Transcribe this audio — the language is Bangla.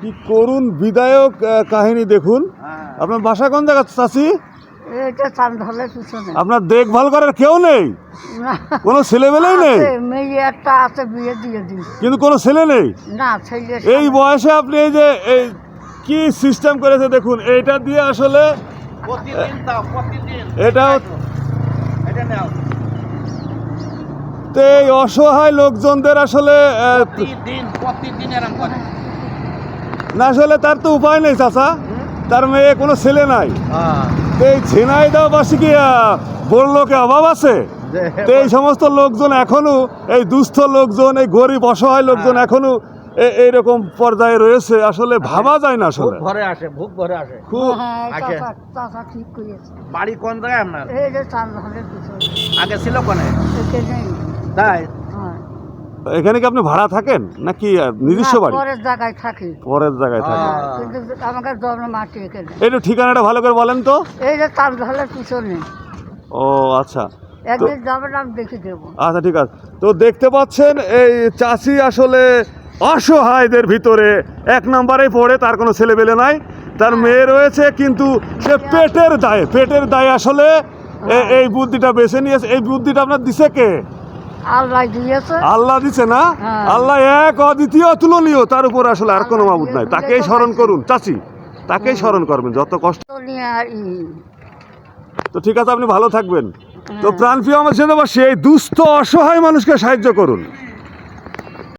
কি করুন বিদায়ক আহ, কাহিনী দেখুন। আপনার বাসা কোন জায়গা এটা আপনার দেখভাল করার কেউ নেই? কোনো ছেলেমেলেই নেই? মেয়ে একটা আছে বিয়ে দিয়ে দিই কিন্তু কোনো ছেলে নেই? না ছেলে এই বয়সে আপনি এই যে এই কি সিস্টেম করেছে দেখুন এইটা দিয়ে আসলে এটা এটা তো এই অসহায় লোকজনদের আসলে না আসলে তার তো উপায় নেই চাচা। তার মেয়ে কোনো ছেলে নাই। তো এই ঝিনাইদহ বাসী কি আহ, বড় লোকে অভাব আছে? এই সমস্ত লোকজন এখনও এই দুস্থ লোকজন এই গরিব অসহায় লোকজন এখনও এ- এইরকম পর্যায়ে রয়েছে আসলে ভাবা যায় না আসলে। ভরে আসে ভূত ভরে আসে। খুব হ্যাঁ বাড়ি কোন জায়গায় আপনার? আগে ছিল কোনে? তাই? হ্যাঁ। এখানে কি আপনি ভাড়া থাকেন? নাকি নিজস্ব বাড়ি? পরের জায়গায় থাকি। পরের জায়গায় থাকেন। আহ। কিন্তু আমাকে জন্ম মাটি এখানে একটু ঠিকানাটা ভালো করে বলেন তো। এই যে চান্দালের পিছনে। ও আচ্ছা। একদিন যাবেন আমি দেখে দেবো। আচ্ছা ঠিক আছে। তো দেখতে পাচ্ছেন এই চাষি আসলে অসহায়দের ভিতরে এক নম্বরে পড়ে তার কোনো ছেলেবেলে নাই। তার মেয়ে রয়েছে কিন্তু সে পেটের দায়ে পেটের দায়ে আসলে এই বুদ্ধিটা বেছে নিয়েছে। এই বুদ্ধিটা আপনার দিছে কে? আল্লাহ দিয়েছে। আল্লাহ দিছে না? হ্যাঁ। আল্লাহ এক অদ্বিতীয় তুলনীয় তার উপর আসলে আর কোনো মাবুদ নাই। তাকেই স্মরণ করুন চাচি। তাকেই স্মরণ করবেন যত কষ্ট তো ঠিক আছে আপনি ভালো থাকবেন। তো প্রাণপ্রিয় আমার সাথে সেই দুস্থ অসহায় মানুষকে সাহায্য করুন।